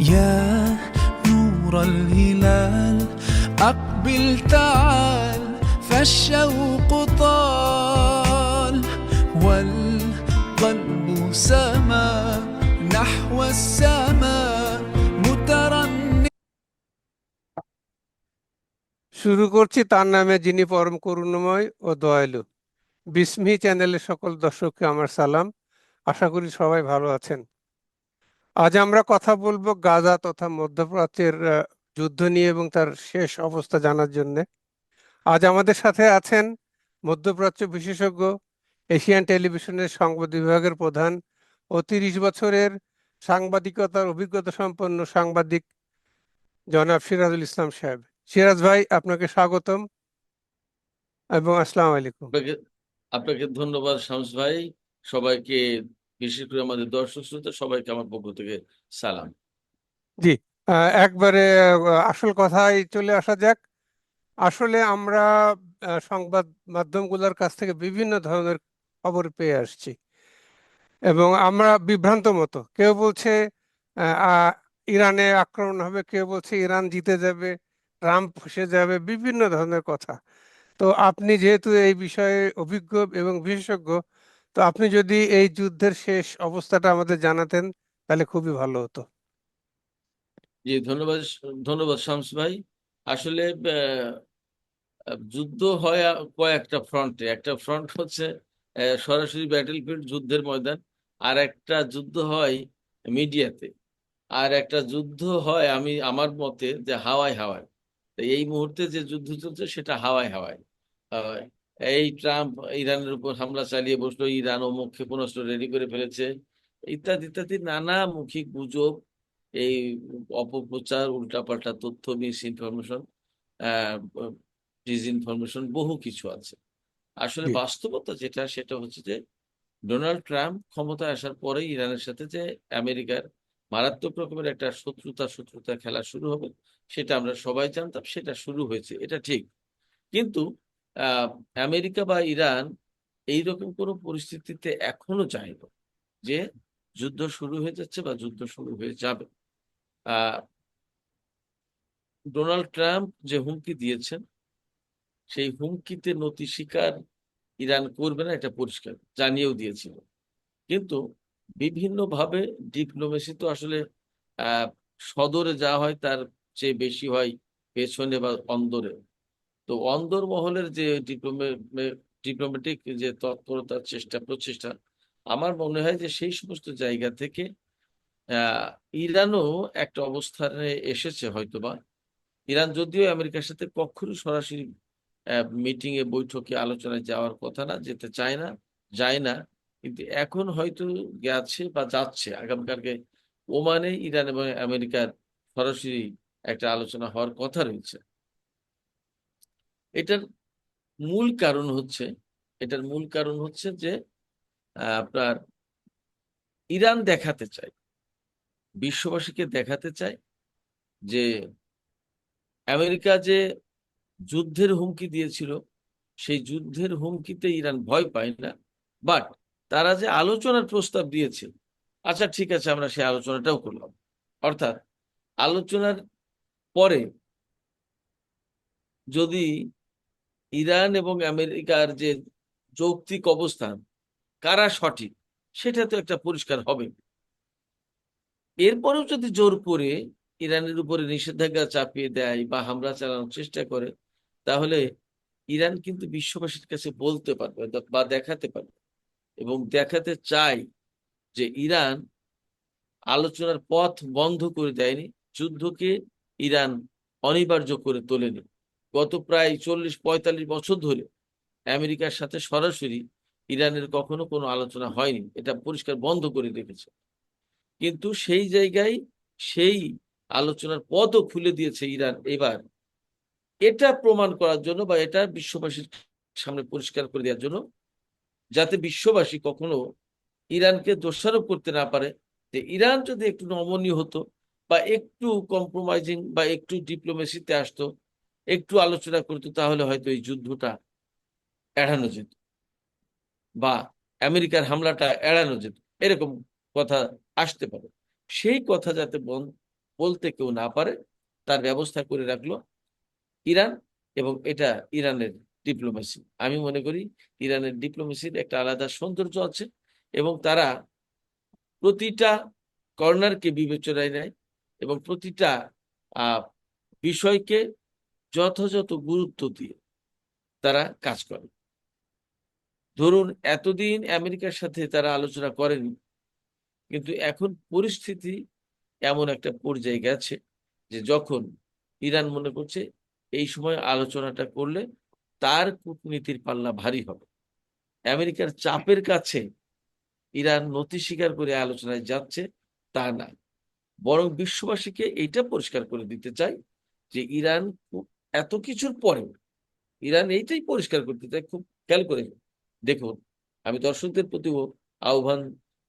يا نور الهلال أقبل تعال فالشوق طال والقلب سما نحو السماء مترنم শুরু করছি তার নামে যিনি পরম করুণাময় ও দয়ালু বিসমি চ্যানেলের সকল দর্শককে আমার সালাম আশা করি সবাই ভালো আছেন আজ আমরা কথা বলব গাজা তথা মধ্যপ্রাচ্যের যুদ্ধ নিয়ে এবং তার শেষ অবস্থা জানার জন্য। আজ আমাদের সাথে আছেন মধ্যপ্রাচ্য বিশেষজ্ঞ, এশিয়ান টেলিভিশনের সংবাদ বিভাগের প্রধান ও তিরিশ বছরের সাংবাদিকতার অভিজ্ঞতা সম্পন্ন সাংবাদিক জনাব সিরাজুল ইসলাম সাহেব। সিরাজ ভাই, আপনাকে স্বাগতম এবং আসসালামু আলাইকুম। আপনাকে ধন্যবাদ শামস ভাই। সবাইকে বিশেষ করে আমাদের দর্শক শ্রোতা সবাইকে আমার পক্ষ থেকে সালাম। আহ, একবারে আসল কথায় চলে আসা যাক। আসলে আমরা সংবাদ মাধ্যমগুলোর কাছ থেকে বিভিন্ন ধরনের খবর পেয়ে আসছি। এবং আমরা বিভ্রান্ত মতো। কেউ বলছে ইরানে আক্রমণ হবে কেউ বলছে ইরান জিতে যাবে ট্রাম্প ফসে যাবে বিভিন্ন ধরনের কথা। তো আপনি যেহেতু এই বিষয়ে অভিজ্ঞ এবং বিশেষজ্ঞ তো আপনি যদি এই যুদ্ধের শেষ অবস্থাটা আমাদের জানাতেন, তাহলে খুবই ভালো হতো। জি, ধন্যবাদ ধন্যবাদ শামস ভাই। আসলে যুদ্ধ হয় কয়েকটা ফ্রন্টে। একটা ফ্রন্ট হচ্ছে সরাসরি ব্যাটেলফিল্ড যুদ্ধের ময়দান, আর একটা যুদ্ধ হয় মিডিয়াতে। আর একটা যুদ্ধ হয়, আমি, আমার মতে, যে হাওয়ায় হাওয়ায়। এই মুহূর্তে যে যুদ্ধ চলছে, সেটা হাওয়ায় হাওয়ায়। এই ট্রাম্প ইরানের উপর হামলা চালিয়ে বসল ইরান অমুক ক্ষেপণাস্ত্র রেডি করে ফেলেছে। ইত্যাদি ইত্যাদি নানা মৌখিক গুজব এই অপপ্রচার উল্টাপাল্টা তথ্য মিস ইনফরমেশন ডিসইনফরমেশন বহু কিছু আছে। আসলে বাস্তবতা যেটা সেটা হচ্ছে যে ডোনাল্ড ট্রাম্প ক্ষমতায় আসার পরেই ইরানের সাথে যে আমেরিকার মারাত্মক রকমের একটা শত্রুতা শত্রুতা খেলা শুরু হবে সেটা আমরা সবাই জানতাম সেটা শুরু হয়েছে এটা ঠিক। কিন্তু আমেরিকা বা ইরান এইরকম কোনো পরিস্থিতিতে এখনও যায়নি যে যুদ্ধ শুরু হয়ে যাচ্ছে বা যুদ্ধ শুরু হয়ে যাবে। ডোনাল্ড ট্রাম্প যে হুমকি দিয়েছেন, সেই হুমকিতে নতি স্বীকার ইরান করবে না, এটা পরিষ্কার, জানিয়েও দিয়েছিল। কিন্তু বিভিন্নভাবে ডিপ্লোমেসি তো আসলে সদরে যা হয়, তার চেয়ে বেশি হয় পেছনে বা অন্দরে। তো অন্দর মহলের যে ডিপ্লোমে ডিপ্লোম্যাটিক যে তৎপরতার চেষ্টা, প্রচেষ্টা, আমার মনে হয় যে সেই সমস্ত জায়গা থেকে ইরানও একটা অবস্থানে এসেছে হয়তোবা। ইরান যদিও আমেরিকার সাথে কখনো সরাসরি মিটিং এ, বৈঠকে, আলোচনায় যাওয়ার কথা না, যেতে চায় না, যায় না। কিন্তু এখন হয়তো গেছে বা যাচ্ছে। আগামীকালকে ওমানে ইরান এবং আমেরিকার সরাসরি একটা আলোচনা হওয়ার কথা রয়েছে। এটার মূল কারণ হচ্ছে, এটার মূল কারণ হচ্ছে যে আপনার ইরান দেখাতে চায়, বিশ্ববাসীকে দেখাতে চায় যে আমেরিকা যে যুদ্ধের হুমকি দিয়েছিল, সেই যুদ্ধের হুমকিতে ইরান ভয় পায় না, বাট তারা যে আলোচনার প্রস্তাব দিয়েছে আচ্ছা ঠিক আছে, আমরা সেই আলোচনাটাও করলাম। অর্থাৎ আলোচনার পরে যদি ইরান এবং আমেরিকার যে যৌক্তিক অবস্থান, কারা সঠিক? সেটা তো একটা পরিষ্কার হবে। এরপরেও যদি জোর করে ইরানের উপরে নিষেধাজ্ঞা চাপিয়ে দেয় বা হামলা চালানোর চেষ্টা করে, তাহলে ইরান কিন্তু বিশ্ববাসীর কাছে বলতে পারবে বা দেখাতে পারবে এবং দেখাতে চাই যে ইরান আলোচনার পথ বন্ধ করে দেয়নি, যুদ্ধকে ইরান অনিবার্য করে তোলেনি। গত প্রায় চল্লিশ, পঁয়তাল্লিশ বছর ধরে আমেরিকার সাথে সরাসরি ইরানের কখনো কোনো আলোচনা হয়নি। এটা পরিষ্কার বন্ধ করে রেখেছে। কিন্তু সেই জায়গায় সেই আলোচনার পথও খুলে দিয়েছে ইরান এবার। এটা প্রমাণ করার জন্য বা এটা বিশ্ববাসীর সামনে পরিষ্কার করে দেওয়ার জন্য যাতে বিশ্ববাসী কখনো ইরানকে দোষারোপ করতে না পারে যে ইরান যদি একটু নমনীয় হতো বা একটু কম্প্রোমাইজিং বা একটু ডিপ্লোমেসিতে আসতো একটু আলোচনা করতো, তাহলে হয়তো এই যুদ্ধটা এড়ানো যেত বা আমেরিকার হামলাটা এড়ানো যেত। এরকম কথা আসতে পারে। সেই কথা যাতে বলতে কেউ না পারে, তার ব্যবস্থা করে রাখল ইরান এবং এটা ইরানের ডিপ্লোমেসি। আমি মনে করি ইরানের ডিপ্লোমেসির একটা আলাদা সৌন্দর্য আছে এবং তারা প্রতিটা কর্নারকে বিবেচনায় নেয় এবং প্রতিটা বিষয়কে যথাযথ গুরুত্ব দিয়ে তারা কাজ করে। ধরুন, এতদিন আমেরিকার সাথে তারা আলোচনা করেনি, কিন্তু এখন পরিস্থিতি এমন একটা পর্যায়ে গেছে যে যখন ইরান মনে করছে এই সময় আলোচনাটা করলে তার কূটনীতির পাল্লা ভারী হবে। আমেরিকার চাপের কাছে ইরান নতি স্বীকার করে আলোচনায় যাচ্ছে তা না। বরং বিশ্ববাসীকে এইটা পরিষ্কার করে দিতে চাই যে ইরান এত কিছুর পরেও ইরান এইটাই পরিষ্কার করতে চায়, খুব খেয়াল করে দেখুন, আমি দর্শকদের প্রতিও আহ্বান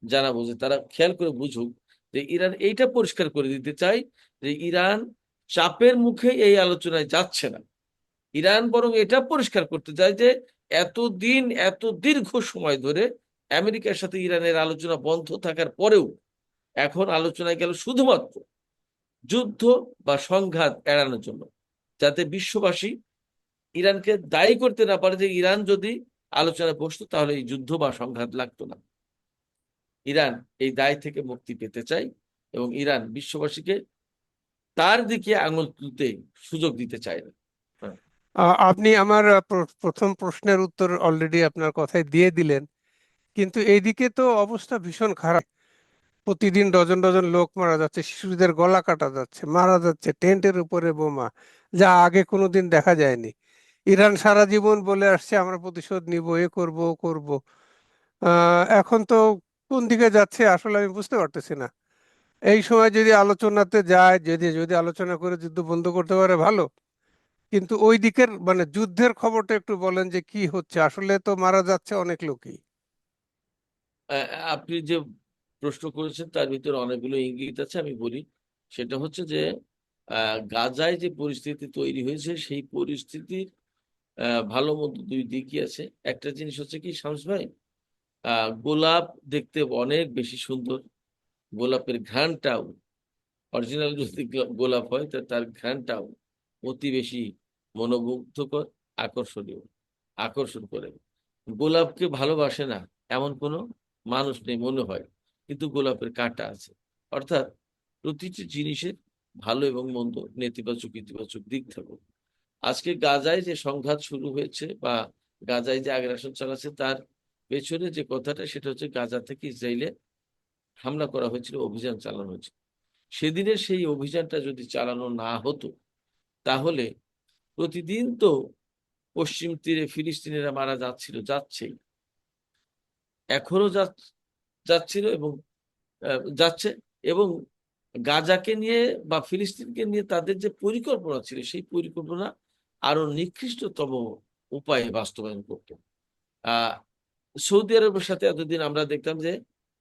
জানাব যে তারা খেয়াল করে বুঝুক যে ইরান এইটা পরিষ্কার করে দিতে চায় যে ইরান চাপের মুখে এই আলোচনায় যাচ্ছে না। ইরান বরং এটা পরিষ্কার করতে চায় যে এতদিন, এত দীর্ঘ সময় ধরে আমেরিকার সাথে ইরানের আলোচনা বন্ধ থাকার পরেও এখন আলোচনায় গেল শুধুমাত্র যুদ্ধ বা সংঘাত এড়ানোর জন্য। যাতে বিশ্ববাসী ইরানকে দায়ী করতে না পারে যে ইরান যদি আলোচনায় বসতো, তাহলে এই যুদ্ধ বা সংঘাত লাগতো না। ইরান এই দায় থেকে মুক্তি পেতে চায় এবং ইরান বিশ্ববাসীকে তার দিকে আঙুল তুলতে সুযোগ দিতে চায় না। আপনি আমার প্রথম প্রশ্নের উত্তর অলরেডি আপনার কথায় দিয়ে দিলেন, কিন্তু এইদিকে তো অবস্থা ভীষণ খারাপ। প্রতিদিন ডজন ডজন লোক মারা যাচ্ছে, শিশুদের গলা কাটা যাচ্ছে, মারা যাচ্ছে, টেন্টের উপরে বোমা যা আগে কোনোদিন দেখা যায়নি। ইরান সারা জীবন বলে আসছে, আমরা প্রতিশোধ নিব, এ করব, ও করব। এখন তো কোন দিকে যাচ্ছে আসলে আমি বুঝতে পারতেছি না। এই সময় যদি আলোচনাতে যায়, যদি যদি আলোচনা করে যুদ্ধ বন্ধ করতে পারে, ভালো। কিন্তু ওই দিকের মানে যুদ্ধের খবরটা একটু বলেন যে কি হচ্ছে? আসলে তো মারা যাচ্ছে অনেক লোকই। আপনি যে প্রশ্ন করেছেন, তার ভিতরে অনেকগুলো ইঙ্গিত আছে, আমি বলি। সেটা হচ্ছে যে গাজায় যে পরিস্থিতি তৈরি হয়েছে, সেই পরিস্থিতির ভালো মতো দুই দিকই আছে। একটা জিনিস হচ্ছে কি, শামস ভাই গোলাপ দেখতে অনেক বেশি সুন্দর। গোলাপের ঘ্রাণটাও অরিজিনাল যদি গোলাপ হয়, তা তার ঘ্রাণটাও অতি বেশি মনোমুগ্ধকর, আকর্ষণীয়, আকর্ষণ করে। গোলাপকে ভালোবাসে না এমন কোনো মানুষ নেই, মনে হয়। কিন্তু গোলাপের কাঁটা আছে। অর্থাৎ প্রতিটি জিনিসের ভালো এবং মন্দ, নেতিবাচক, ইতিবাচক দিক থাকুক। আজকে গাজায় যে সংঘাত শুরু হয়েছে বা গাজায় যে আগ্রাসন চালাচ্ছে, তার পেছনে যে কথাটা, সেটা হচ্ছে গাজা থেকে ইসরায়েলে হামলা করা হয়েছিল, অভিযান চালানো হয়েছিল। সেদিনের সেই অভিযানটা যদি চালানো না হতো, তাহলে প্রতিদিন তো পশ্চিম তীরে ফিলিস্তিনিরা মারা যাচ্ছিল, যাচ্ছেই। এখনও যাচ- যাচ্ছিল এবং যাচ্ছে এবং গাজাকে নিয়ে বা ফিলিস্তিনকে নিয়ে তাদের যে পরিকল্পনা ছিল, সেই পরিকল্পনা আরও নিকৃষ্টতম উপায়ে বাস্তবায়ন করত। সৌদি আরবের সাথে এতদিন আমরা দেখতাম যে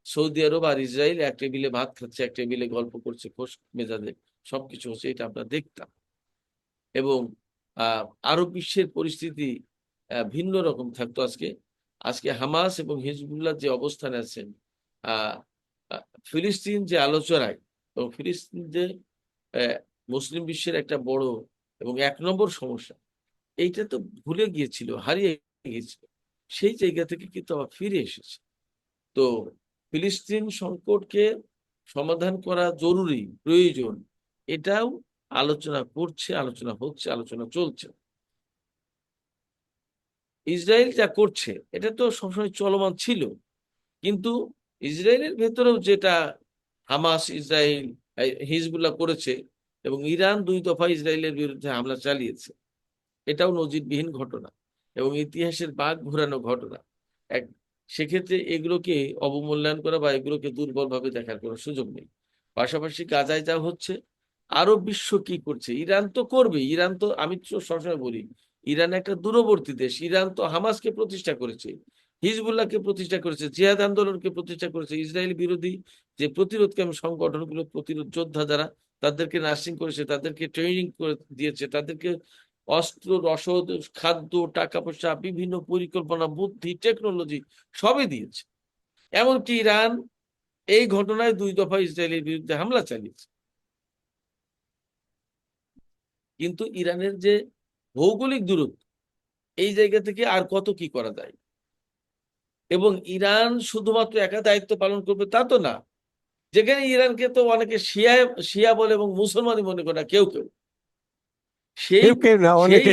সৌদি আরব আর ইসরায়েল এক টেবিলে ভাত খাচ্ছে, এক টেবিলে গল্প করছে, খোশ মেজাজে সবকিছু হচ্ছে, এটা আমরা দেখতাম। এবং আরব বিশ্বের পরিস্থিতি ভিন্ন রকম থাকতো আজকে। আজকে হামাস এবং হিজবুল্লাহ যে অবস্থানে আছেন ফিলিস্তিন যে আলোচনায় এবং ফিলিস্তিন যে মুসলিম বিশ্বের একটা বড় এবং এক নম্বর সমস্যা। এইটা তো ভুলে গিয়েছিল, হারিয়ে গিয়েছিল। সেই জায়গা থেকে কিন্তু আবার ফিরে এসেছে। তো ফিলিস্তিন সংকটকে সমাধান করা জরুরি, প্রয়োজন। এটাও আলোচনা করছে, আলোচনা হচ্ছে, আলোচনা চলছে। ইসরায়েল যা করছে, এটা তো সবসময় চলমান ছিল। কিন্তু ইসরায়েলের ভেতরেও যেটা হামাস ইসরায়েল হিজবুল্লাহ করেছে এবং ইরান দুই দফা ইসরায়েলের বিরুদ্ধে হামলা চালিয়েছে। এটাও নজিরবিহীন ঘটনা এবং ইতিহাসের বাঘ ঘোরানো ঘটনা। এক, সেক্ষেত্রে এগুলোকে অবমূল্যায়ন করা বা এগুলোকে দুর্বলভাবে দেখার কোনো সুযোগ নেই। পাশাপাশি গাজায় যা হচ্ছে, আরব বিশ্ব কি করছে? ইরান তো করবে ইরান তো, আমি সবসময় বলি, ইরান একটা দূরবর্তী দেশ। ইরান তো হামাসকে প্রতিষ্ঠা করেছে। হিজবুল্লাহকে প্রতিষ্ঠা করেছে, জিহাদ আন্দোলনকে প্রতিষ্ঠা করেছে, ইসরায়েল বিরোধী যে প্রতিরোধকামী সংগঠনগুলো প্রতিরোধ যোদ্ধা যারা, তাদেরকে নার্সিং করেছে, তাদেরকে ট্রেনিং করে দিয়েছে, তাদেরকে অস্ত্র, রসদ, খাদ্য টাকা পয়সা বিভিন্ন পরিকল্পনা, বুদ্ধি টেকনোলজি সবই দিয়েছে। এমনকি ইরান এই ঘটনায় দুই দফা ইসরায়েলের বিরুদ্ধে হামলা চালিয়েছে। কিন্তু ইরানের যে ভৌগোলিক দূরত্ব, এই জায়গা থেকে আর কত কি করা যায়? এবং ইরান শুধুমাত্র একা দায়িত্ব পালন করবে তা তো না। যেখানে ইরানকে তো অনেকে শিয়া শিয়া বলে এবং মুসলমানই মনে করে না কেউ কেউ। সেই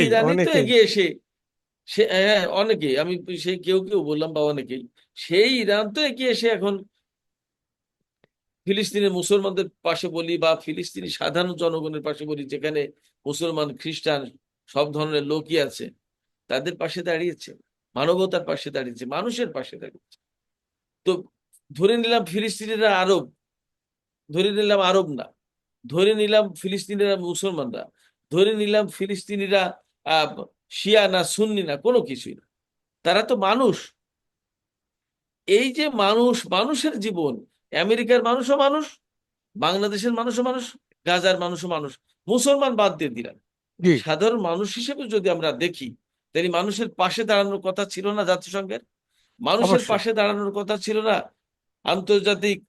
ইরানই তো এগিয়ে এসে সে হ্যাঁ অনেকেই। আমি সেই কেউ কেউ বললাম বা অনেকেই। সেই ইরান তো এগিয়ে এসে এখন ফিলিস্তিনের মুসলমানদের পাশে বলি বা ফিলিস্তিনি সাধারণ জনগণের পাশে বলি যেখানে মুসলমান খ্রিস্টান সব ধরনের লোকই আছে তাদের পাশে দাঁড়িয়েছে। মানবতার পাশে দাঁড়িয়েছে মানুষের পাশে দাঁড়িয়েছে। তো ধরে নিলাম ফিলিস্তিনিরা আরব ধরে নিলাম আরব না ধরে নিলাম ফিলিস্তিনিরা মুসলমানরা ধরে নিলাম ফিলিস্তিনিরা শিয়া না সুন্নি না কোনো কিছুই না। তারা তো মানুষ। এই যে মানুষ মানুষের জীবন আমেরিকার মানুষও মানুষ বাংলাদেশের মানুষও মানুষ গাজার মানুষও মানুষ মুসলমান বাদ দিয়ে দিলাম। সাধারণ মানুষ হিসেবে যদি আমরা দেখি তাহলে মানুষের পাশে দাঁড়ানোর কথা ছিল না জাতিসংঘের? মানুষের পাশে দাঁড়ানোর কথা ছিল না আন্তর্জাতিক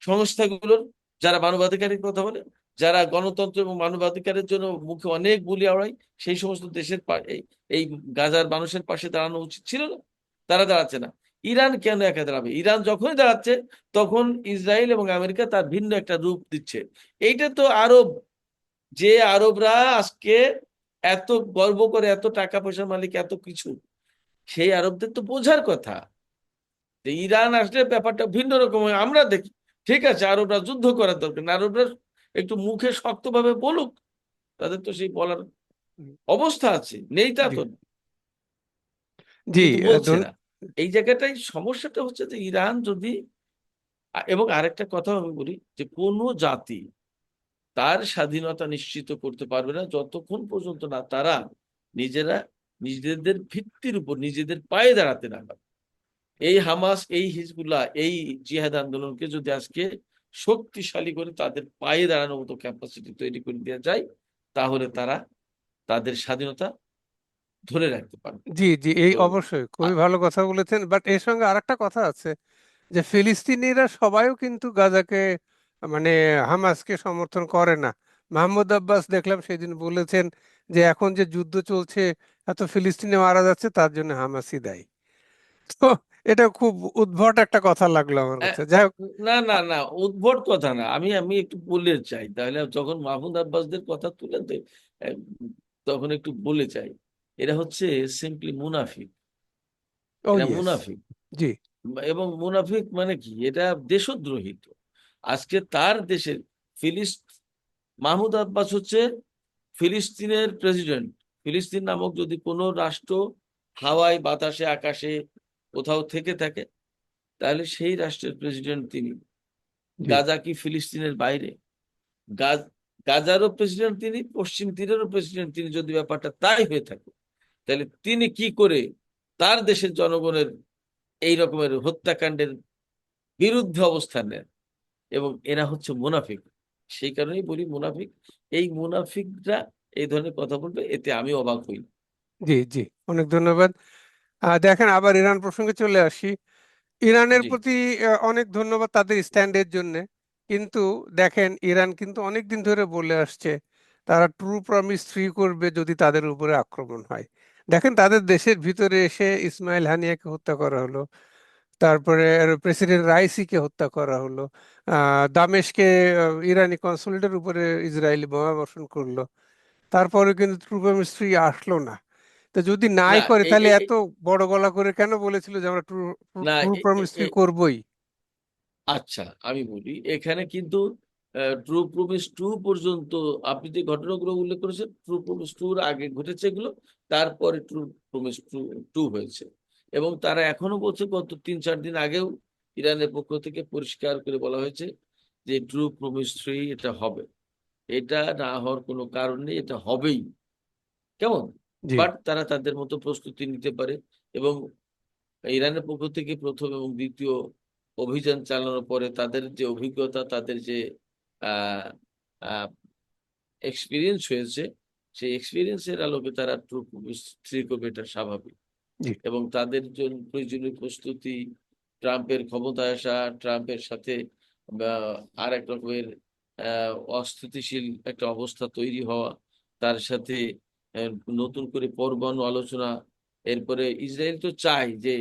সংস্থাগুলোর? যারা মানবাধিকারের কথা বলে যারা গণতন্ত্র এবং মানবাধিকারের জন্য মুখে অনেক বুলি আওড়াই সেই সমস্ত দেশের এই- এই গাজার মানুষের পাশে দাঁড়ানো উচিত ছিল না। তারা দাঁড়াচ্ছে না। ইরান কেন একা দাঁড়াবে? ইরান যখনই দাঁড়াচ্ছে তখন ইসরায়েল এবং আমেরিকা তার ভিন্ন একটা রূপ দিচ্ছে। এইটা তো আরব যে আরবরা আজকে এত গর্ব করে এত টাকা পয়সার মালিক এত কিছু। সেই আরবদের তো বোঝার কথা। ইরান আসলে ব্যাপারটা ভিন্ন রকম হয়। আমরা দেখি ঠিক আছে আরবরা যুদ্ধ করার দরকার না আরবরা একটু মুখে শক্তভাবে বলুক তাদের তো সেই বলার অবস্থা আছে নেই তা তো। জি এই জায়গাটাই সমস্যাটা হচ্ছে যে ইরান যদি এবং আরেকটা কথা আমি বলি যে কোনো জাতি তার স্বাধীনতা নিশ্চিত করতে পারবে না। যতক্ষণ পর্যন্ত না তারা নিজেরা নিজেদের ভিত্তির উপর নিজেদের পায়ে দাঁড়াতে না পারে। এই হামাস এই হিজবুল্লাহ এই জিহাদ আন্দোলনকে যদি আজকে শক্তিশালী করে তাদের পায়ে দাঁড়ানোর মতো ক্যাপাসিটি তৈরি করে দেওয়া যায় তাহলে তারা তাদের স্বাধীনতা ধরে রাখতে পারবে। জি জি এই অবশ্যই। খুবই ভালো কথা বলেছেন। বাট এর সঙ্গে আরেকটা কথা আছে যে ফিলিস্তিনিরা সবাইও কিন্তু গাজাকে মানে হামাসকে সমর্থন করে না। মাহমুদ আব্বাস দেখলাম সেদিন বলেছেন যে এখন যে যুদ্ধ চলছে এত ফিলিস্তিনে মারা যাচ্ছে তার জন্য হামাসই দায়ী। তো এটা খুব উদ্ভট একটা কথা লাগল আমার কাছে। যাই হোক। না না না উদ্ভট কথা না। আমি আমি একটু বলে চাই। তাহলে যখন মাহমুদ আব্বাসদের কথা তুলে তখন একটু বলে চাই। এরা হচ্ছে সিম্পলি মুনাফিক। ও এরা মুনাফিক। জি। এবং মুনাফিক মানে কি? এটা দেশদ্রোহী তো। আজকে তার দেশের ফিলিস্ত মাহমুদ আব্বাস হচ্ছে ফিলিস্তিনের প্রেসিডেন্ট ফিলিস্তিন নামক যদি কোনো রাষ্ট্র হাওয়ায় বাতাসে আকাশে কোথাও থেকে থাকে তাহলে সেই রাষ্ট্রের প্রেসিডেন্ট তিনি। গাজা কি ফিলিস্তিনের বাইরে? গাজ গাজারও প্রেসিডেন্ট তিনি পশ্চিম তীরেরও প্রেসিডেন্ট তিনি যদি ব্যাপারটা তাই হয়ে থাকে তাহলে তিনি কি করে তার দেশের জনগণের এই রকমের হত্যাকাণ্ডের বিরুদ্ধে অবস্থান নেন? এবং এরা হচ্ছে মুনাফিক। সেই কারণেই বলি মুনাফিক। এই মুনাফিকরা এই ধরনের কথা বলবে এতে আমি অবাক হই। জি জি অনেক ধন্যবাদ। দেখেন আবার ইরান প্রসঙ্গে চলে আসি। ইরানের প্রতি অনেক ধন্যবাদ তাদের স্ট্যান্ডের জন্য। কিন্তু দেখেন ইরান কিন্তু অনেক দিন ধরে বলে আসছে তারা ট্রু প্রমিস থ্রি করবে যদি তাদের উপরে আক্রমণ হয়। দেখেন তাদের দেশের ভিতরে এসে ইসমাইল হানিয়াকে হত্যা করা হলো। তারপরে প্রেসিডেন্ট রাইসিকে হত্যা করা হলো। আহ দামেশকে ইরানি কনসুলেটের উপরে ইসরায়েলি বোমা বর্ষণ করল। তারপরে কিন্তু ট্রু প্রমিস থ্রি আসলো না। তো যদি নাই করে তাহলে এত বড় গলা করে কেন বলেছিল যে আমরা ট্রু না ট্রু এ- প্রমিস এ- থ্রি এ- করবই? আচ্ছা আমি বলি এখানে কিন্তু ট্রু প্রমিস টু পর্যন্ত আপনি যে ঘটনাগুলো উল্লেখ করেছেন ট্রু প্রমিস টুর আগে ঘটেছে এগুলো তারপরে ট্রু প্রমিস টু টু হয়েছে। এবং তারা এখনও বলছে গত তিন চার দিন আগেও ইরানের পক্ষ থেকে পরিষ্কার করে বলা হয়েছে যে ট্রু প্রমিস থ্রি এটা হবে। এটা না হওয়ার কোনো কারণ নেই এটা হবেই। কেমন? বাট তারা তাদের মতো প্রস্তুতি নিতে পারে এবং ইরানের পক্ষ থেকে প্রথম এবং দ্বিতীয় অভিযান চালানোর পরে তাদের যে অভিজ্ঞতা তাদের যে এক্সপিরিয়েন্স হয়েছে সেই এক্সপিরিয়েন্সের আলোকে তারা ট্রু থ্রি করবে এটা স্বাভাবিক। এবং তাদের জন্য প্রয়োজনীয় প্রস্তুতি, ট্রাম্পের ক্ষমতায় আসা, ট্রাম্পের সাথে আর এক রকমের অস্থিতিশীল একটা অবস্থা তৈরি হওয়া, তার সাথে নতুন করে পরমাণু আলোচনা, এরপরে ইসরায়েল তো চায় যে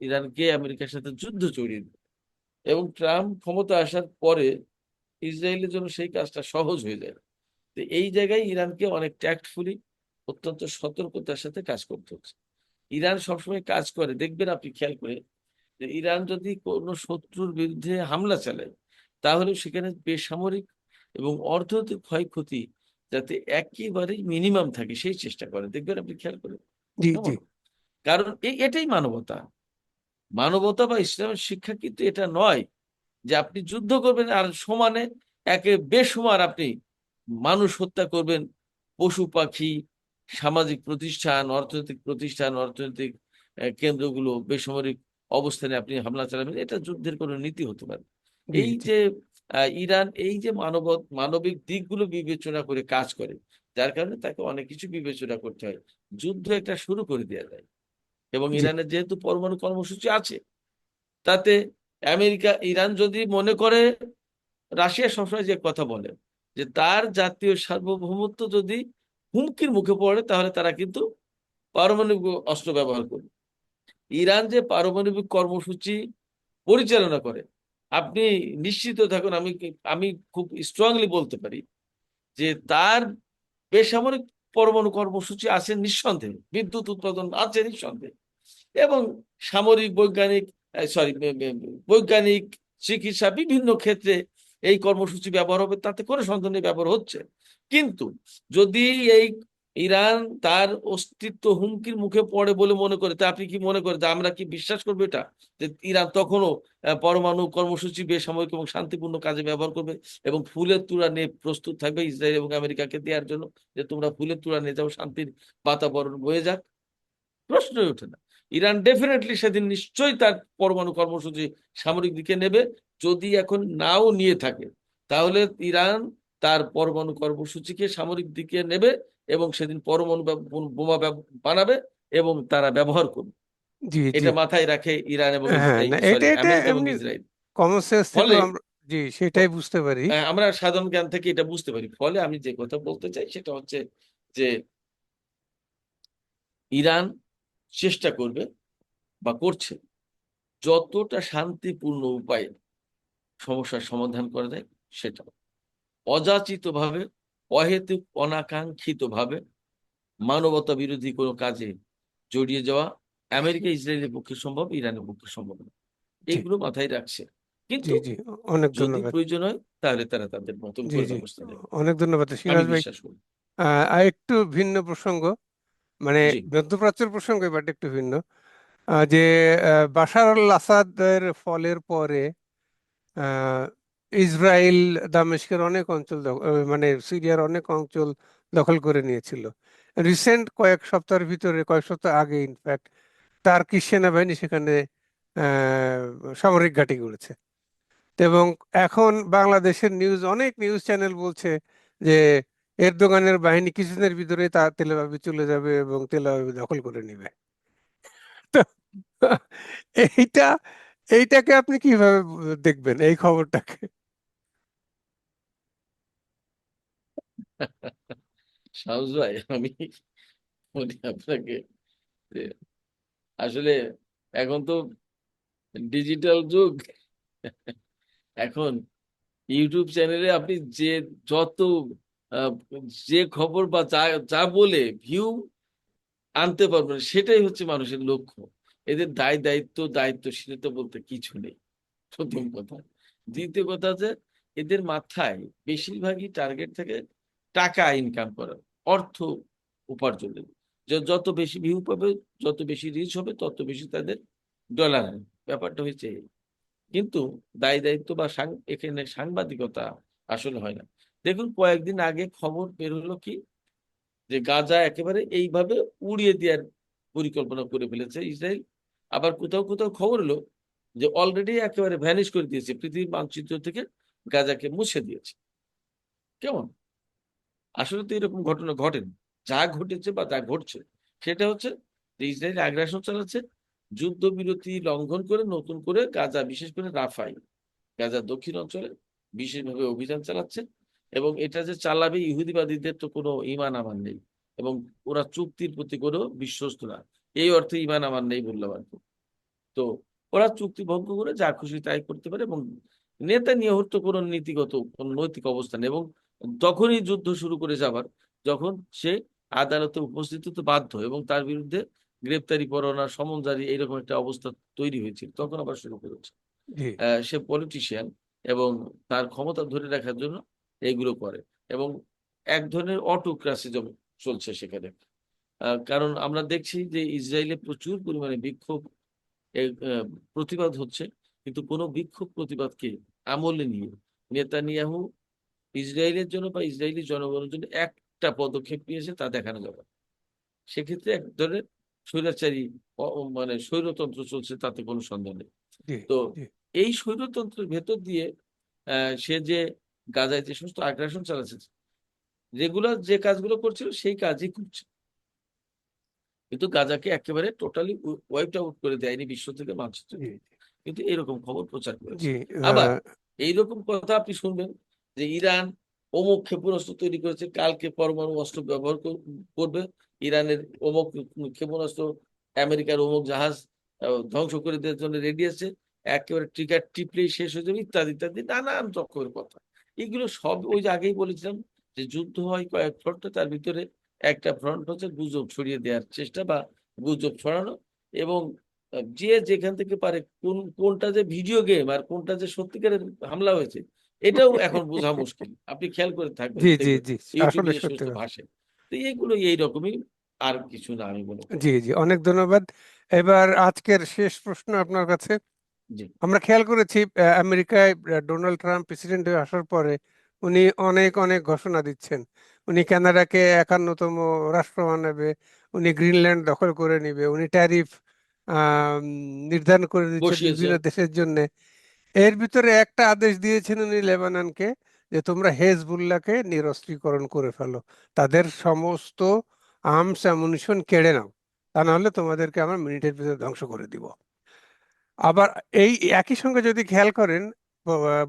ইরানকে আমেরিকার সাথে যুদ্ধ জড়িয়ে দিতে। এবং ট্রাম্প ক্ষমতা আসার পরে ইসরায়েলের জন্য সেই কাজটা সহজ হয়ে যায় তো এই জায়গায় ইরানকে অনেক ট্যাক্টফুলি অত্যন্ত সতর্কতার সাথে কাজ করতে হচ্ছে। ইরান সবসময় কাজ করে। দেখবেন আপনি খেয়াল করে যে ইরান যদি কোনো শত্রুর বিরুদ্ধে হামলা চালায় তাহলে সেখানে বেসামরিক এবং অর্থনৈতিক ক্ষয়ক্ষতি যাতে একেবারেই মিনিমাম থাকে সেই চেষ্টা করে। দেখবেন আপনি খেয়াল করে? কারণ এটাই মানবতা। মানবতা বা ইসলামের শিক্ষা কিন্তু এটা নয় যে আপনি যুদ্ধ করবেন আর সমানে একে বেসুমার আপনি মানুষ হত্যা করবেন পশু পাখি সামাজিক প্রতিষ্ঠান অর্থনৈতিক প্রতিষ্ঠান অর্থনৈতিক কেন্দ্রগুলো বেসামরিক অবস্থানে আপনি হামলা চালাবেন এটা যুদ্ধের কোনো নীতি হতে পারে। এই যে ইরান এই যে মানব মানবিক দিকগুলো বিবেচনা করে কাজ করে যার কারণে তাকে অনেক কিছু বিবেচনা করতে হয়। যুদ্ধ একটা শুরু করে দেওয়া যায়। এবং ইরানের যেহেতু পরমাণু কর্মসূচি আছে তাতে আমেরিকা ইরান যদি মনে করে রাশিয়া সবসময় যে কথা বলে যে তার জাতীয় সার্বভৌমত্ব যদি হুমকির মুখে পড়ে, তাহলে তারা কিন্তু পারমাণবিক অস্ত্র ব্যবহার করবে। ইরান যে পারমাণবিক কর্মসূচি পরিচালনা করে, আপনি নিশ্চিত থাকুন, আমি আমি খুব স্ট্রংলি বলতে পারি যে তার বেসামরিক পরমাণু কর্মসূচি আছে নিঃসন্দেহে, বিদ্যুৎ উৎপাদন আছে নিঃসন্দেহে এবং সামরিক বৈজ্ঞানিক সরি বৈজ্ঞানিক চিকিৎসা বিভিন্ন ক্ষেত্রে এই কর্মসূচি ব্যবহার হবে, তাতে কোনো সন্দেহ নেই ব্যবহার হচ্ছে। কিন্তু যদি এই ইরান তার অস্তিত্ব হুমকির মুখে পড়ে বলে মনে করে, তা আপনি কি মনে করেন যে আমরা কি বিশ্বাস করব এটা? যে ইরান তখনও পরমাণু কর্মসূচি, বেসামরিক এবং শান্তিপূর্ণ কাজে ব্যবহার করবে এবং ফুলের তুড়া নিয়ে প্রস্তুত থাকবে ইসরায়েল এবং আমেরিকাকে দেওয়ার জন্য, যে তোমরা ফুলের তুড়া নিয়ে যাও, শান্তির বাতাবরণ বয়ে যাক? প্রশ্নই ওঠে না। ইরান ডেফিনেটলি সেদিন নিশ্চয়ই তার পরমাণু কর্মসূচি সামরিক দিকে নেবে। যদি এখন নাও নিয়ে থাকে তাহলে ইরান তার পরমাণু কর্মসূচিকে সামরিক দিকে নেবে এবং সেদিন পরমাণু বোমা বানাবে এবং তারা ব্যবহার করবে। এটা মাথায় রাখে ইরান এবং হ্যাঁ ইসরায়েল। কমন সেন্স জি সেটাই বুঝতে পারি। আহ, আমরা সাধারণ জ্ঞান থেকে এটা বুঝতে পারি। ফলে আমি যে কথা বলতে চাই সেটা হচ্ছে যে ইরান চেষ্টা করবে বা করছে যতটা শান্তিপূর্ণ উপায়ে সমস্যার সমাধান করা যায় সেটা অযাচিত ভাবে অহেতুক অনাকাঙ্ক্ষিত ভাবে মানবতা বিরোধী কোনো কাজে জড়িয়ে যাওয়া আমেরিকা ইসরায়েলের পক্ষে সম্ভব ইরানের পক্ষে সম্ভব না। এইগুলো মাথায় রাখছে। কিন্তু জি জি অনেক ধন্যবাদ। প্রয়োজন হয় তাহলে তারা তাদের মতন অনেক ধন্যবাদ। সিরাজ ভাই আর একটু ভিন্ন প্রসঙ্গ মানে মধ্যপ্রাচ্যের প্রসঙ্গে বাট একটু ভিন্ন। যে আহ, বাশার আল আসাদের ফলের পরে ইসরায়েল দামেস্কের অনেক অঞ্চল মানে সিরিয়ার অনেক অঞ্চল দখল করে নিয়েছিল। রিসেন্ট কয়েক সপ্তাহের ভিতরে, কয়েক সপ্তাহ আগে ইনফ্যাক্ট টার্কি সেনাবাহিনী সেখানে সামরিক ঘাঁটি গড়েছে। এবং এখন বাংলাদেশের নিউজ অনেক নিউজ চ্যানেল বলছে যে, এরদোগানের বাহিনী কিছুদিনের ভিতরে তা তেল চলে যাবে এবং তেল দখল করে নেবে। এইটা এইটাকে আপনি কীভাবে দেখবেন? এই খবরটাকে? শামস ভাই, আমি বলি আপনাকে আসলে এখন তো ডিজিটাল যুগ। এখন ইউটিউব চ্যানেলে আপনি যে যত যে খবর বা যা যা বলে ভিউ আনতে পারবেন, সেটাই হচ্ছে মানুষের লক্ষ্য। এদের দায় দায়িত্ব, দায়িত্বশীলতা বলতে কিছু নেই। প্রথম কথা। দ্বিতীয় কথা যে এদের মাথায় বেশিরভাগই টার্গেট থাকে টাকা ইনকাম করার, অর্থ উপার্জনের। যত বেশি ভিউ পাবে, যত বেশি রিচ হবে, তত বেশি তাদের ডলার ব্যাপারটা হয়েছে কিন্তু দায় দায়িত্ব বা এখানে সাংবাদিকতা আসলে হয় না। দেখুন, কয়েকদিন আগে খবর বের হলো কি? যে গাজা একেবারে এইভাবে উড়িয়ে দেওয়ার পরিকল্পনা করে ফেলেছে ইসরায়েল। আবার কোথাও কোথাও খবর হলো যে অলরেডি একেবারে ভ্যানিশ করে দিয়েছে, পৃথিবীর মানচিত্র থেকে গাজাকে মুছে দিয়েছে। কেমন? আসলে তো এরকম ঘটনা ঘটেনি। যা ঘটেছে বা যা ঘটছে, সেটা হচ্ছে ইসরায়েল আগ্রাসন চালাচ্ছে, যুদ্ধবিরতি লঙ্ঘন করে নতুন করে গাজা, বিশেষ করে রাফাই গাজার দক্ষিণ অঞ্চলে বিশেষভাবে অভিযান চালাচ্ছে এবং এটা যে চালাবে, ইহুদিবাদীদের তো কোনো ইমান আমার নেই এবং ওরা চুক্তির প্রতি কোনো বিশ্বস্ত না। এই অর্থে ইমান আমার নেই বললাম তো ওরা চুক্তি ভঙ্গ করে যা খুশি তাই করতে পারে এবং নেতা নিয়হর তো কোনো নীতিগত কোনো নৈতিক অবস্থান এবং তখনই যুদ্ধ শুরু করে যাবার যখন সে আদালতে উপস্থিত হতে বাধ্য এবং তার বিরুদ্ধে গ্রেপ্তারি পরোয়ানা সমন জারি এইরকম একটা অবস্থা তৈরি হয়েছিল। তখন আবার শুরু করেছে। সে পলিটিশিয়ান এবং তার ক্ষমতা ধরে রাখার জন্য এইগুলো করে এবং এক ধরনের অটোক্রাসিজম চলছে সেখানে। কারণ আমরা দেখছি যে ইসরায়েলে প্রচুর পরিমাণে বিক্ষোভ প্রতিবাদ হচ্ছে। কিন্তু কোনো বিক্ষোভ প্রতিবাদকে আমলে নিয়ে নেতানিয়াহু ইসরায়েলের জন্য বা ইসরায়েলি জনগণের জন্য একটা পদক্ষেপ নিয়েছে তা দেখানো যাবে সেক্ষেত্রে এক ধরনের স্বৈরাচারী মানে স্বৈরতন্ত্র চলছে তাতে কোনো সন্দেহ নেই। তো এই স্বৈরতন্ত্রের ভেতর দিয়ে আহ, সে যে গাজায় যে সমস্ত আগ্রাসন চালাচ্ছে রেগুলার যে কাজগুলো করছিল সেই কাজই করছে। কিন্তু গাজাকে একেবারে টোটালি ওয়াইপ আউট করে দেয়নি বিশ্ব থেকে মানচিত্র কিন্তু এরকম খবর প্রচার করেছে। আবার এইরকম কথা আপনি শুনবেন যে ইরান অমুক ক্ষেপণাস্ত্র তৈরি করেছে কালকে পরমাণু অস্ত্র ব্যবহার করবে। ইরানের অমুক ক্ষেপণাস্ত্র আমেরিকার অমুক জাহাজ ধ্বংস করে দেওয়ার জন্য রেডি আছে। একেবারে ট্রিগার টিপলেই শেষ হয়ে যাবে ইত্যাদি ইত্যাদি নানান রকমের কথা। এগুলো সব ওই যে আগেই বলেছিলাম যে যুদ্ধ হয় কয়েক ফ্রন্টে তার ভিতরে একটা ফ্রন্ট হচ্ছে গুজব ছড়িয়ে দেওয়ার চেষ্টা বা গুজব ছড়ানো এবং যে যেখান থেকে পারে কোন কোনটা যে ভিডিও গেম আর কোনটা যে সত্যিকারের হামলা হয়েছে এটাও এখন বোঝা মুশকিল। আপনি খেয়াল করে থাকবেন। ভাষে তো এইগুলো এইরকমই আর কিছু না আমি করি। জি জি অনেক ধন্যবাদ। এবার আজকের শেষ প্রশ্ন আপনার কাছে। আমরা খেয়াল করেছি আমেরিকায় ডোনাল্ড ট্রাম্প প্রেসিডেন্ট হয়ে আসার পরে উনি অনেক অনেক ঘোষণা দিচ্ছেন। উনি কানাডাকে একান্নতম রাষ্ট্র বানাবে উনি গ্রিনল্যান্ড দখল করে নিবে উনি ট্যারিফ নির্ধারণ করে বসিয়েছে। বিভিন্ন দেশের জন্য। এর ভিতরে একটা আদেশ দিয়েছেন উনি লেবাননকে যে তোমরা হেজবুল্লাহকে নিরস্ত্রীকরণ করে ফেলো। তাদের সমস্ত আর্মস অ্যামুনিশন কেড়ে নাও। তা নাহলে তোমাদেরকে আমরা মিনিটের ভিতরে ধ্বংস করে দিব। আবার এই একই সঙ্গে যদি খেয়াল করেন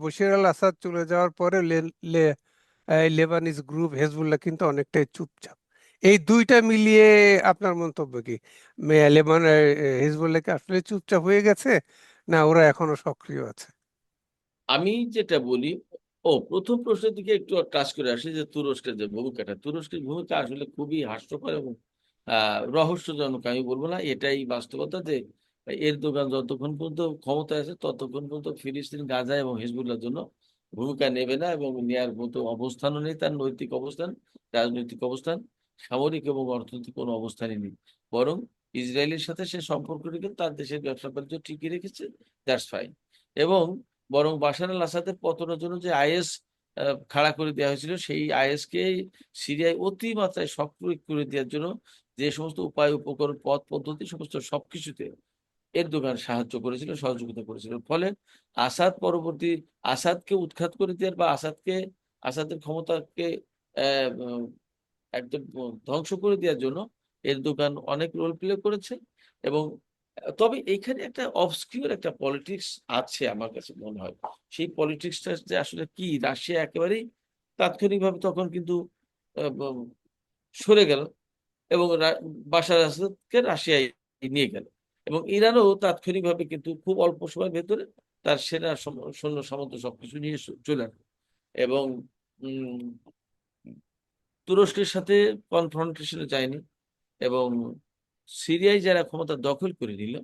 বশির আল আসাদ চলে যাওয়ার পরে লেবানিজ গ্রুপ হেজবুল্লাহ কিন্তু অনেকটাই চুপচাপ। এই দুইটা মিলিয়ে আপনার মন্তব্য কি? লেবান হিজবুল্লাহ কি আসলে চুপচাপ হয়ে গেছে না ওরা এখনও সক্রিয় আছে? আমি যেটা বলি, ও, প্রথম প্রশ্নের দিকে একটু টাচ করে আসি যে তুরস্কের যে ভূমিকাটা। তুরস্কের ভূমিকা আসলে খুবই হাস্যকর এবং রহস্যজনক আমি বলব না, এটাই বাস্তবতা যে এর দোকান যতক্ষণ পর্যন্ত ক্ষমতায় আছে, ততক্ষণ পর্যন্ত ফিলিস্তিন, গাজা এবং হিজবুল্লাহর জন্য ভূমিকা নেবে না এবং নেয়ার মতো অবস্থানও নেই, তার নৈতিক অবস্থান, রাজনৈতিক অবস্থান, সামরিক এবং অর্থনৈতিক কোনো অবস্থানই নেই। বরং ইসরায়েলের সাথে সে সম্পর্ক রেখে তার দেশের ব্যবসা বাণিজ্য ঠিকই রেখেছে দ্যাটস ফাইন এবং বরং বাশার আল আসাদের পতনের জন্য যে আইএস খাড়া করে দেওয়া হয়েছিল, সেই আইএস কে সিরিয়ায় অতি মাত্রায় সক্রিয় করে দেওয়ার জন্য যে সমস্ত উপায়, উপকরণ, পথ, পদ্ধতি, সমস্ত সবকিছুতে এরদোগান সাহায্য করেছিল, সহযোগিতা করেছিল। ফলে আসাদ পরবর্তী, আসাদকে উৎখাত করে দেওয়ার বা আসাদকে, আসাদের ক্ষমতাকে একদম ধ্বংস করে দেওয়ার জন্য এরদোগান অনেক রোল প্লে করেছে এবং, তবে এখানে একটা অবসকিউর একটা পলিটিক্স আছে আমার কাছে মনে হয়। সেই পলিটিক্সটা যে আসলে কি, রাশিয়া একেবারেই তাৎক্ষণিকভাবে তখন কিন্তু সরে গেল এবং রা- বাশার আসাদকে রাশিয়ায় নিয়ে গেল। এবং ইরানও তাৎক্ষণিকভাবে কিন্তু খুব অল্প সময়ের ভেতরে তার সেনা সৈন্য সামন্ত সবকিছু নিয়ে চলে আসলো এবং তুরস্কের সাথে কনফ্রন্টেশনে যায়নি এবং সিরিয়ায় যারা ক্ষমতা দখল করে নিল,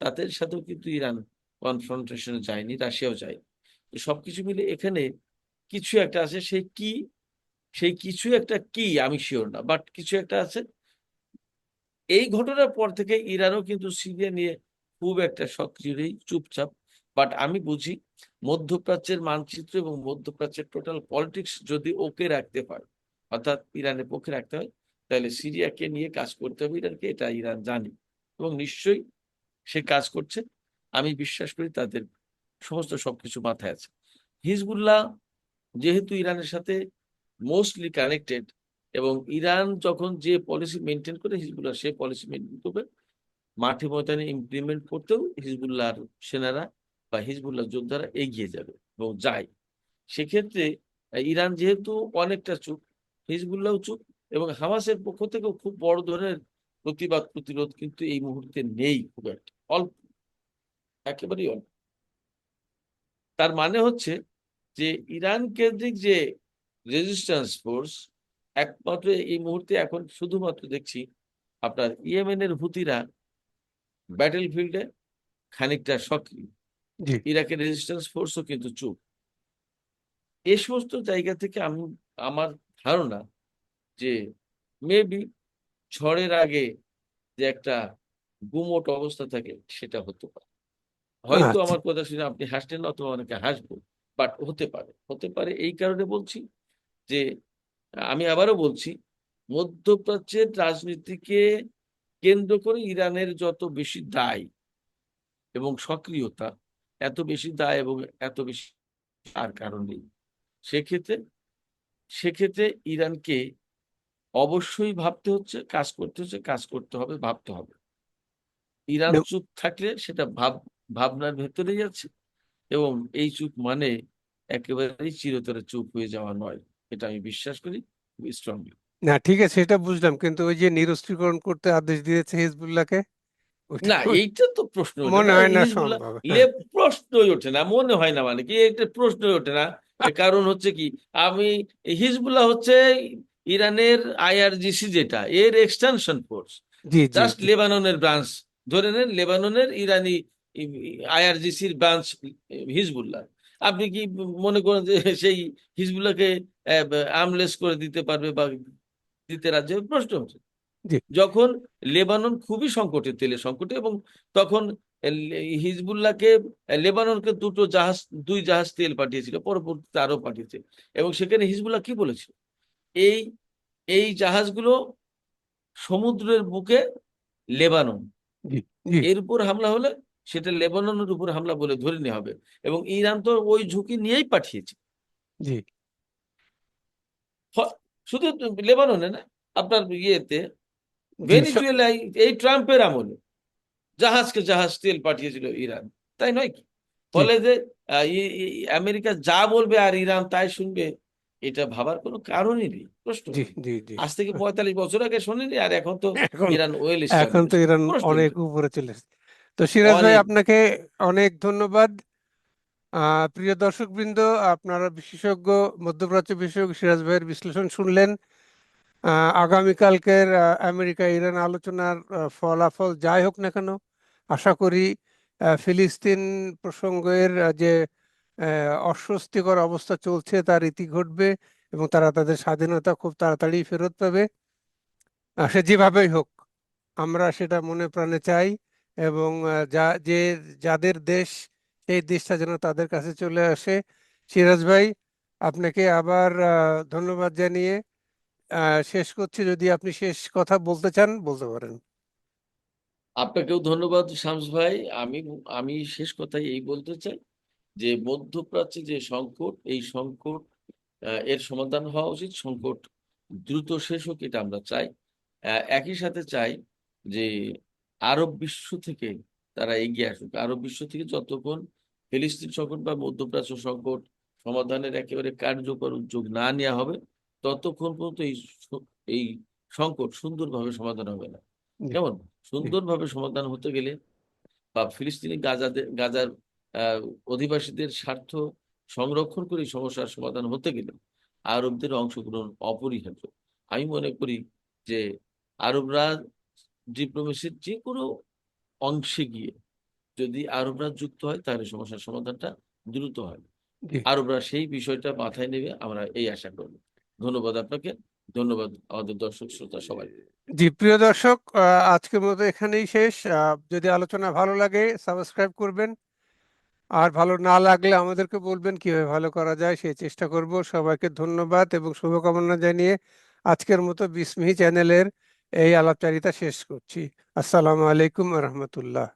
তাদের সাথেও কিন্তু ইরান কনফ্রন্টেশনে যায়নি, রাশিয়াও যায়নি। তো সবকিছু মিলে এখানে কিছু একটা আছে, সেই কি, সেই কিছু একটা কি আমি শিওর না বাট কিছু একটা আছে এই ঘটনার পর থেকে ইরানও কিন্তু সিরিয়া নিয়ে খুব একটা সক্রিয় নেই, চুপচাপ। বাট আমি বুঝি মধ্যপ্রাচ্যের মানচিত্র এবং মধ্যপ্রাচ্যের টোটাল পলিটিক্স যদি ওকে রাখতে পারে, অর্থাৎ ইরানের পক্ষে রাখতে হয়, তাহলে সিরিয়াকে নিয়ে কাজ করতে হবে ইরানকে, এটা ইরান জানে। এবং নিশ্চয়ই সে কাজ করছে। আমি বিশ্বাস করি তাদের সমস্ত সবকিছু মাথায় আছে। হিজবুল্লাহ যেহেতু ইরানের সাথে মোস্টলি কানেক্টেড এবং ইরান যখন যে পলিসি মেনটেন করে হিজবুল্লাহ সে পলিসি মেনটেন করবে। মাঠে ময়দানে ইমপ্লিমেন্ট করতেও হিজবুল্লাহর সেনারা বা হিজবুল্লাহ যোদ্ধারা এগিয়ে যাবে এবং যায়। সেক্ষেত্রে ইরান যেহেতু অনেকটা চুপ হিজবুল্লাহ চুপ এবং হামাসের পক্ষ থেকেও খুব বড় ধরনের প্রতিবাদ, প্রতিরোধ কিন্তু এই মুহূর্তে নেই খুব একটা, অল্প, একেবারেই অল্প। তার মানে হচ্ছে যে ইরান কেন্দ্রিক যে রেজিস্ট্যান্স ফোর্স একমাত্র এই মুহূর্তে এখন শুধুমাত্র দেখছি আপনার ইয়েমেনের হুতিরা ব্যাটেল ফিল্ডে খানিকটা সক্রিয়। ইরাকের রেজিস্ট্যান্স ফোর্সও কিন্তু চুপ। এ সমস্ত জায়গা থেকে আমি আমার ধারণা যে মেবি ঝড়ের আগে যে একটা গুমোট অবস্থা থাকে সেটা হতে পারে। হয়তো আচ্ছা। আমার কথা শুনে আপনি হাসলেন অথবা অনেকে হাসবো বাট হতে পারে। হতে পারে এই কারণে বলছি যে আমি আবারও বলছি মধ্যপ্রাচ্যের রাজনীতিকে কেন্দ্র করে ইরানের যত বেশি দায় এবং সক্রিয়তা এত বেশি দায় এবং এত বেশি আর কারণ নেই। সেক্ষেত্রে সেক্ষেত্রে ইরানকে অবশ্যই ভাবতে হচ্ছে কাজ করতে হচ্ছে কাজ করতে হবে ভাবতে হবে। ইরান চুপ থাকলে সেটা ভাব ভাবনার ভেতরেই আছে এবং এই চুপ মানে একেবারেই চিরতরে চুপ হয়ে যাওয়া নয়। এটা আমি বিশ্বাস করি স্ট্রংলি না ঠিক আছে এটা বুঝলাম কিন্তু ওই যে নিরস্ত্রীকরণ করতে আদেশ দিয়েছে হিজবুল্লাহকে না এইটা তো প্রশ্ন মনে হয় না সম্ভব। প্রশ্নই ওঠে না মনে হয় না মানে কি এটা প্রশ্নই ওঠে না। কারণ হচ্ছে কি আমি হিজবুল্লাহ হচ্ছে ইরানের আইআরজিসি যেটা এর এক্সটেনশন ফোর্স জাস্ট লেবাননের ব্রাঞ্চ ধরে নেন লেবাননের ইরানি আইআরজিসির ব্রাঞ্চ হিজবুল্লাহ। আপনি কি মনে করেন যে সেই হিজবুল্লাহকে আমলেস করে দিতে পারবে বা দিতে রাজ্য প্রশ্ন হচ্ছে। যখন লেবানন খুবই সংকটে তেলে সংকটে এবং তখন হিজবুল্লাহকে লেবাননকে দুটো জাহাজ দুই জাহাজ তেল পাঠিয়েছিল পরবর্তীতে আরও পাঠিয়েছে এবং সেখানে হিজবুল্লাহ কি বলেছিল? এই এই জাহাজগুলো সমুদ্রের বুকে লেবানন। এর উপর হামলা হলে সেটা লেবাননের উপর হামলা বলে ধরে নেওয়া হবে এবং ইরান তো ওই ঝুঁকি নিয়েই পাঠিয়েছে। শুধু লেবাননে না আপনার ইয়েতে ভেনিজুয়েলায় এই ট্রাম্পের আমলে জাহাজকে জাহাজ তেল পাঠিয়েছিল ইরান। তাই নয় কি? ফলে যে আমেরিকা যা বলবে আর ইরান তাই শুনবে এটা ভাবার কোনো কারণই নেই। প্রশ্ন। আজ থেকে পঁয়তাল্লিশ বছর আগে শোনেনি আর এখন তো ইরান ওয়েল এখন তো ইরান অনেক উপরে চলে তো সিরাজ ভাই আপনাকে অনেক ধন্যবাদ। প্রিয় দর্শকবৃন্দ, আপনারা বিশেষজ্ঞ, মধ্যপ্রাচ্য বিশেষজ্ঞ সিরাজ ভাইয়ের বিশ্লেষণ শুনলেন। আগামীকালকের আমেরিকা ইরান আলোচনার ফলাফল যাই হোক না কেন, আশা করি ফিলিস্তিন প্রসঙ্গের যে অস্বস্তিকর অবস্থা চলছে, তার ইতি ঘটবে এবং তারা তাদের স্বাধীনতা খুব তাড়াতাড়ি ফেরত পাবে। সে যেভাবেই হোক, আমরা সেটা মনে প্রাণে চাই এবং যা, যে, যাদের দেশ সেই দেশটা যেন তাদের কাছে চলে আসে। সিরাজ ভাই, আপনাকে আবার ধন্যবাদ জানিয়ে শেষ করছি। যদি আপনি শেষ কথা বলতে চান, বলতে পারেন। আপনাকেও ধন্যবাদ শামস ভাই। আমি আমি শেষ কথাই এই বলতে চাই যে, মধ্যপ্রাচ্যে যে সংকট, এই সংকট এর সমাধান হওয়া উচিত। সংকট দ্রুত শেষ হোক, এটা আমরা চাই। একই সাথে চাই যে, আরব বিশ্ব থেকে তারা এগিয়ে আসুক। আরব বিশ্ব থেকে যতক্ষণ ফিলিস্তিন সংকট বা মধ্যপ্রাচ্য সংকট সমাধানের একেবারে কার্যকর উদ্যোগ না নেওয়া হবে ততক্ষণ পর্যন্ত এই এই সংকট সুন্দরভাবে সমাধান হবে না। কেমন? সুন্দরভাবে সমাধান হতে গেলে বা ফিলিস্তিনি গাজাদের গাজার অধিবাসীদের স্বার্থ সংরক্ষণ করে সমস্যার সমাধান হতে গেলে আরবদের অংশগ্রহণ অপরিহার্য। আমি মনে করি যে আরবরা ডিপ্লোমেসির যে কোনো অংশে গিয়ে যদি আরবরা যুক্ত হয় তাহলে সমস্যার সমাধানটা দ্রুত হয়। আরবরা সেই বিষয়টা মাথায় নেবে আমরা এই আশা করব। ধন্যবাদ আপনাকে ধন্যবাদ আমাদের দর্শক শ্রোতা সবাই। জি প্রিয় দর্শক আজকের মতো এখানেই শেষ। যদি আলোচনা ভালো লাগে সাবস্ক্রাইব করবেন। আর ভালো না লাগলে আমাদেরকে বলবেন কীভাবে ভালো করা যায় সেই চেষ্টা করব। সবাইকে ধন্যবাদ এবং শুভকামনা জানিয়ে আজকের মতো বিসমিহি চ্যানেলের এই আলাপচারিতা শেষ করছি। আসসালামু আলাইকুম রহমতুল্লাহ।